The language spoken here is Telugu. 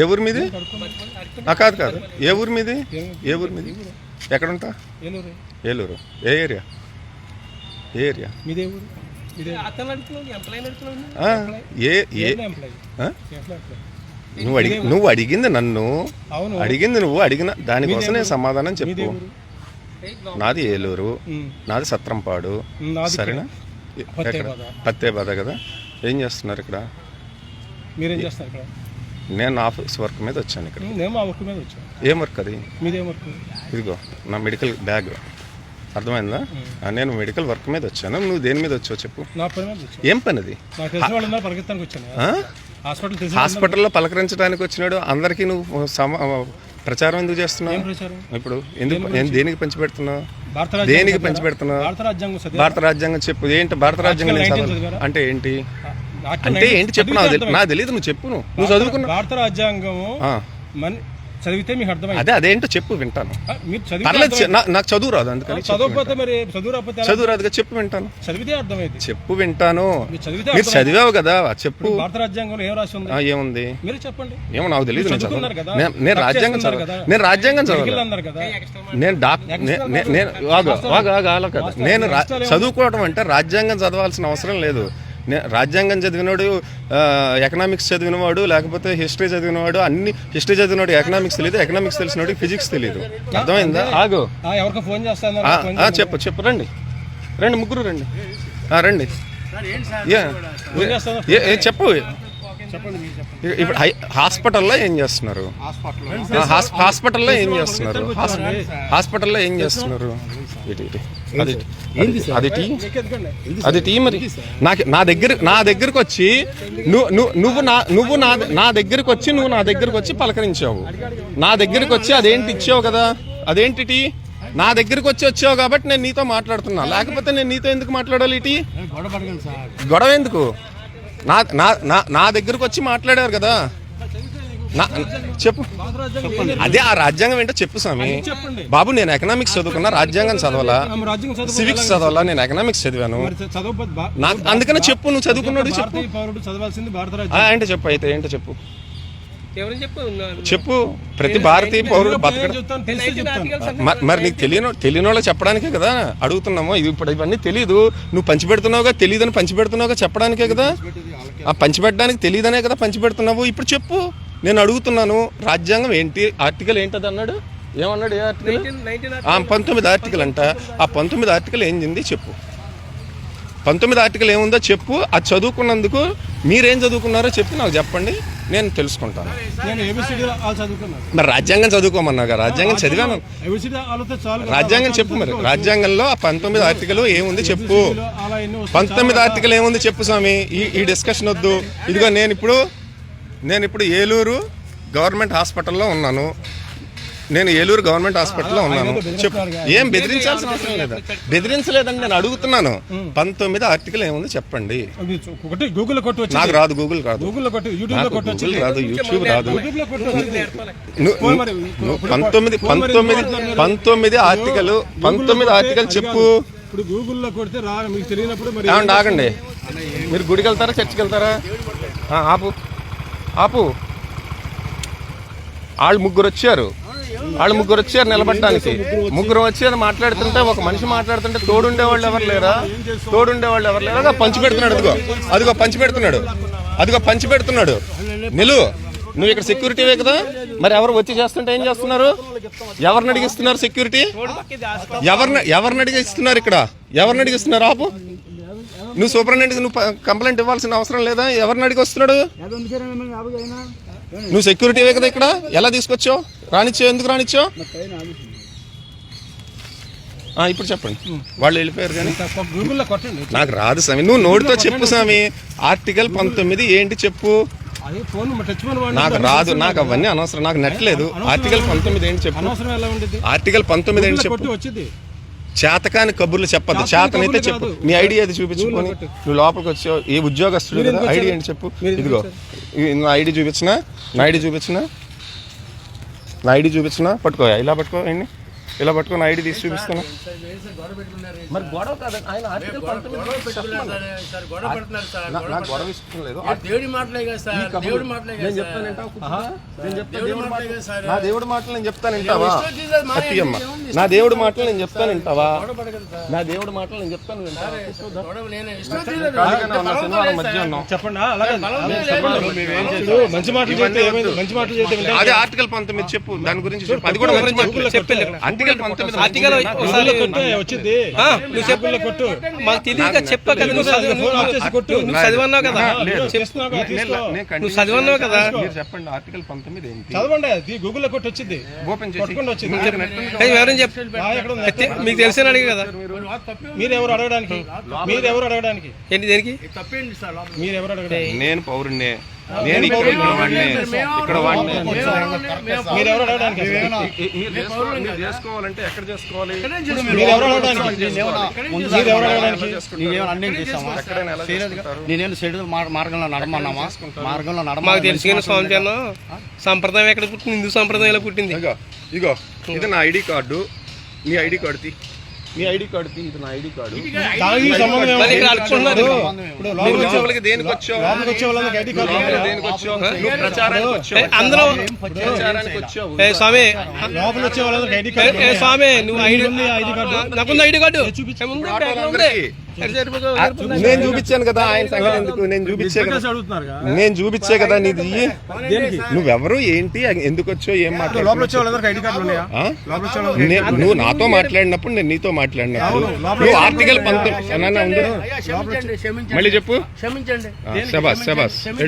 ఏ ఊరు మీది? కాదు కాదు. ఏ ఊరు మీది? ఏ ఊరు మీది? ఎక్కడ ఉంటా ఏలూరు. ఏలూరు ఏ ఏరియా? ఏ ఏరియా? మీదే ఊరు? ఏ ఏ నువ్వు అడిగి నువ్వు అడిగింది నన్ను. అవును. అడిగింది నువ్వు అడిగిన దానికోసం నేను సమాధానం మీదే చెప్పు నాది ఏలూరు. నాది సత్రంపాడు. నాది సరేనా? పత్తే ఎక్కడ బాధ. పత్తే బాధ కదా? ఏం చేస్తున్నారు ఇక్కడ? మీరేం చేస్తారు ఇక్కడ? నేను ఆఫీస్ వర్క్ మీద వచ్చాను ఇక్కడ నేను వర్క్ మీద వచ్చాను. ఏం వర్క్ అది? మీదేం వర్క్? ఇదిగో నా మెడికల్ బ్యాగ్ అర్థమైందా? నేను మెడికల్ వర్క్ మీద వచ్చాను. నువ్వు దేని మీద వచ్చావు చెప్పు. నా పని మీద వచ్చాను. ఏం పని అది పరిగెత్తానికి వచ్చాను? హాస్పిటల్ హాస్పిటల్లో పలకరించడానికి వచ్చినాడు. అందరికీ నువ్వు సమ ప్రచారం ఎందుకు చేస్తున్నావు? ఇప్పుడు ఎందుకు నేను దేనికి పంచిపెడుతున్నావు దేనికి పంచిపెడుతున్నావు భారత రాజ్యాంగం చెప్పు. ఏంటి? భారత రాజ్యాంగం నేను ఆర్టికల్ చదవను. 19 అంటే ఏంటి? అంటే 19 ఏంటి చెప్పు? నాకు తెలి- నాకు తెలియదు నువ్వు చెప్పు నువ్వు. చదువుకున్నావు భారత రాజ్యాంగం మన చదివితే మీకు అర్థమైంది అదే అదేంటో చెప్పు వింటాను. పర్లేదు నాకు చదువు రాదు అందుకని చదవకపోతే మరి చదువు రాకపోతే? చదువు రాదుగా చెప్పు వింటాను. చదివితే అర్థమైంది. చెప్పు వింటాను. మీరు. చదివావు కదా చెప్పు. భారత రాజ్యాంగంలో ఏం రాసి ఉంది? ఆ, ఏముంది? మీరు చెప్పండి. ఏమో నాకు తెలియదు నేను చదవను. రాజ్యాంగం చదవ కదా? నేను రాజ్యాంగం చదవను. కదా. నేను డాక్ నే- నే- నేను ఆగు, ఆగు, ఆగు, కాదు. నేను రా- చదువుకోవడం అంటే రాజ్యాంగం చదవాల్సిన అవసరం లేదు. రాజ్యాంగం చదివినోడు ఎకనామిక్స్ చదివినవాడు లేకపోతే హిస్టరీ చదివినవాడు అన్ని హిస్టరీ చదివినవాడు ఎకనామిక్స్ తెలియదు ఎకనామిక్స్ తెలిసినవాడు ఫిజిక్స్ తెలియదు అర్థమైందా? ఆగు. ఎవరికో ఫోన్ చేస్తాను చెప్పు చెప్పు రండి. రండి ముగ్గురు రండి. రండి. చెప్పు. ఇప్పుడు హాస్పిటల్లో ఏం చేస్తున్నారు? హాస్పిటల్లో. ఏం చేస్తున్నారు? హాస్- హాస్పిటల్లో ఏం చేస్తున్నారు? ఇటు, ఇటు. అది అది- అది టీ. అది టీ మరి? నాకు నా దగ్గర నా దగ్గరకు వచ్చి నువ్వు నువ్వు నా నువ్వు నా నా దగ్గరకు వచ్చి నువ్వు నా దగ్గరకు వచ్చి పలకరించావు. నా దగ్గరకు వచ్చి అదేంటి ఇచ్చావు కదా? అదేంటి టీ? నా దగ్గరకు వచ్చి వచ్చావు కాబట్టి నేను నీతో మాట్లాడుతున్నా. లేకపోతే నేను నీతో ఎందుకు మాట్లాడాలి టీ? గొడవ ఎందుకు? నా నా నా దగ్గరకు వచ్చి మాట్లాడారు కదా? చెప్పు. అదే ఆ రాజ్యాంగం ఏంటో చెప్పు స్వామి. బాబు నేను ఎకనామిక్స్ చదువుకున్నా రాజ్యాంగం చదవాలా? సివిక్స్ చదవాలా? నేను ఎకనామిక్స్ చదివాను. నాకు అందుకనే చెప్పు నువ్వు చదువుకున్నాడు చెప్పు. భారతీయ పౌరుడు చదవాల్సింది భారత ఆ, రాజ్యాంగం ఏంటో చెప్పు అయితే ఏంటో చెప్పు. చెప్పు చెప్పు. ప్రతి భారతీయ పౌరుడు బతకడం. మరి నీకు తెలియని తెలియని వాళ్ళు చెప్పడానికే కదా అడుగుతున్నాము. ఇది ఇప్పుడు ఇవన్నీ తెలియదు నువ్వు పంచిపెడుతున్నావుగా? తెలియదని పంచిపెడుతున్నావుగా చెప్పడానికే కదా? ఆ పంచిపెట్టడానికి తెలియదనే కదా పంచిపెడుతున్నావు? ఇప్పుడు చెప్పు. నేను అడుగుతున్నాను రాజ్యాంగం ఏంటి ఆర్టికల్ ఏంటది అన్నాడు? ఏమన్నాడు ఏ ఆర్టికల్? పంతొమ్మిది ఆర్టికల్ అంట. ఆ పంతొమ్మిది ఆర్టికల్ ఏంది చెప్పు. పంతొమ్మిది ఆర్టికల్ ఏముందో చెప్పు. అది చదువుకున్నందుకు మీరేం చదువుకున్నారో చెప్పి నాకు చెప్పండి. నేను తెలుసుకుంటాను. మరి రాజ్యాంగం చదువుకోమన్నాగా రాజ్యాంగం చదివాను. రాజ్యాంగం చెప్పు మరి. రాజ్యాంగంలో ఆ పంతొమ్మిది ఆర్టికల్ ఏముంది చెప్పు. పంతొమ్మిది ఆర్టికల్ ఏముంది చెప్పు స్వామి? ఈ ఈ డిస్కషన్ వద్దు. ఇదిగో నేను ఇప్పుడు నేను ఇప్పుడు ఏలూరు గవర్నమెంట్ హాస్పిటల్లో ఉన్నాను. నేను ఏలూరు గవర్నమెంట్ హాస్పిటల్లో ఉన్నాను. చెప్పు. ఏం బెదిరించాల్సిన అవసరం లేదా? బెదిరించలేదండి నేను అడుగుతున్నాను. పంతొమ్మిది ఆర్టికల్ ఏముంది చెప్పండి. ఒకటి గూగుల్ కొట్టి వచ్చి నాకు రాదు గూగుల్ రాదు గూగుల్ కొట్టి యూట్యూబ్ రాదు యూట్యూబ్ రాదు. పంతొమ్మిది పంతొమ్మిది. పంతొమ్మిది ఆర్టికల్ పంతొమ్మిది ఆర్టికల్ చెప్పు. ఇప్పుడు గూగుల్లో కొడితే రా మీకు తెలియనప్పుడు మరి ఏమండి ఆగండి. మీరు గుడికి వెళ్తారా చర్చికి వెళ్తారా? ఆ, ఆపు. ఆపు. వాళ్ళు ముగ్గురు వచ్చారు. వాళ్ళు ముగ్గురు వచ్చారు నిలబడటానికి ముగ్గురు వచ్చి అది మాట్లాడుతుంటే ఒక మనిషి మాట్లాడుతుంటే తోడుండే వాళ్ళు ఎవరు లేరా? తోడుండే వాళ్ళు ఎవరు లేరా? పంచి పెడుతున్నాడు అదిగో. అదిగో పంచి పెడుతున్నాడు. అదిగో పంచి పెడుతున్నాడు. నిలు నువ్వు ఇక్కడ సెక్యూరిటీవే కదా? మరి ఎవరు వచ్చి చేస్తుంటే ఏం చేస్తున్నారు? ఎవరిని అడిగిస్తున్నారు సెక్యూరిటీ ఎవరిని ఎవరిని అడిగిస్తున్నారు ఇక్కడ? ఎవరిని అడిగిస్తున్నారు? ఆపు. నువ్వు సూపరింటెండెంట్కి నువ్వు కంప్లైంట్ ఇవ్వాల్సిన అవసరం లేదా? ఎవరిని అడిగి వస్తున్నాడు? నువ్వు సెక్యూరిటీవే కదా ఇక్కడ? ఎలా తీసుకొచ్చావు? రానిచ్చావు? ఎందుకు రానిచ్చావు? ఆ, ఇప్పుడు చెప్పండి. వాళ్ళు వెళ్ళిపోయారు కానీ. నాకు రాదు స్వామి. నువ్వు నోటితో చెప్పు స్వామి. ఆర్టికల్ పంతొమ్మిది ఏంటి చెప్పు? నాకు రాదు. నాకు అవన్నీ అనవసరం. నాకు నెట్ లేదు ఆర్టికల్ పంతొమ్మిది ఏంటి చెప్పు? ఆర్టికల్ పంతొమ్మిది ఏంటి చెప్పు? కొట్టి వచ్చింది చేతకాని కబుర్లు చెప్పద్దు. చేతనైతే చెప్పు. నీ ఐడి అది చూపించుకొని? నువ్వు లోపలికి వచ్చావు ఏ ఉద్యోగస్తుడు కదా ఐడి ఏంటి చెప్పు? ఇదిగో. నువ్వు ఐడి చూపించినా? నా ఐడి చూపించినా? నా ఐడి చూపించినా? పట్టుకో ఇలా పట్టుకో అండి ఇలా పట్టుకొని ఐడి తీసి చూపిస్తాను మరి గొడవ కాదండి ఆయన ఆర్టికల్ పంతొమ్మిది నా- నాకు గొడవ ఇష్టం లేదు. దేవుడి మాటలే కదా సార్ దేవుడి మాటలే కదా నేను సార్. చెప్తాను వింటావా? కూర్చో. నేను చెప్తాను దేవుడి దేవుడి మాటలే మాటలు కదా సార్. నా దేవుడి మాటలు నేను చెప్తాను వింటావా? అత్తయ్యమ్మ? నా దేవుడి మాటలు నేను చెప్తాను వింటావా. నా దేవుడి మాటలు నేను చెప్తాను వింటావా? మధ్య ఉన్నాం చెప్పండి అలాగే మంచి మాటలు చెప్తే ఏమైంది? మంచి మాటలు చెప్తే. అదే ఆర్టికల్ పంతొమ్మిది చెప్పు దాని గురించి చెప్పు. అది కూడా మంచి మాటలు చెప్పలే ఆర్టికల్ ఆర్టికల్ కొట్టు. వచ్చింది. ఆ, నువ్వు చెప్పు గూగుల్లో కొట్టు. మాకు తెలియక చెప్పా కదా నువ్వు చదివి- ఫోన్ ఆఫ్ చేసి కొట్టు. నువ్వు చదివన్నావు కదా. నువ్వు చదివన్నావు మీరు చెప్పండి ఆర్టికల్ పంతొమ్మిది ఏంటి? చదవండి అది కొట్టి వచ్చింది. ఓపెన్ వచ్చింది. మీకు తెలిసిన అడిగి కదా. మీరు ఎవరు అడగడానికి? మీరు ఎవరు అడగడానికి? ఏంటి దేనికి? తప్పేంటి సార్ లోపల? మీరు ఎవరు అడగడానికి? నేను పౌరుణ్ణే. నేను ఇక్కడ ఇక్కడ మీరు చేసుకోవాలంటే ఎక్కడ చేసుకోవాలి? నేనేం సైడ్ మార్గంలో నడమన్నామా? మార్గంలో నడమ మాకు తెలిసిన స్వామి సంప్రదాయం ఎక్కడ పుట్టింది? హిందూ సంప్రదాయం ఎలా పుట్టింది? ఇగో ఇగో ఇది నా ఐడి కార్డు. నీ ఐడి కార్డు తీ. నీ ఐడి కార్డు తీ ఇది నా ఐడి కార్డు. దానికి వచ్చావు? స్వామి వచ్చే వాళ్ళకి ఐడి కార్డు స్వామి నువ్వు ఐడి ఉంది ఐడి కార్డు నాకుంది ఐడి కార్డు? నేను చూపించాను కదా ఆయన సంగతి ఎందుకు? నేను చూపించే కదా. నేను చూపించే కదా నీది. నువ్వెవరు? ఏంటి? ఎందుకు వచ్చావు? ఏం లోపల వచ్చే వాళ్ళకి నే- నువ్వు నాతో మాట్లాడినప్పుడు నేను నీతో మాట్లాడినప్పుడు నువ్వు ఆర్టికల్ పంతొమ్మిది మళ్ళీ చెప్పు. శబాస్ శబాస్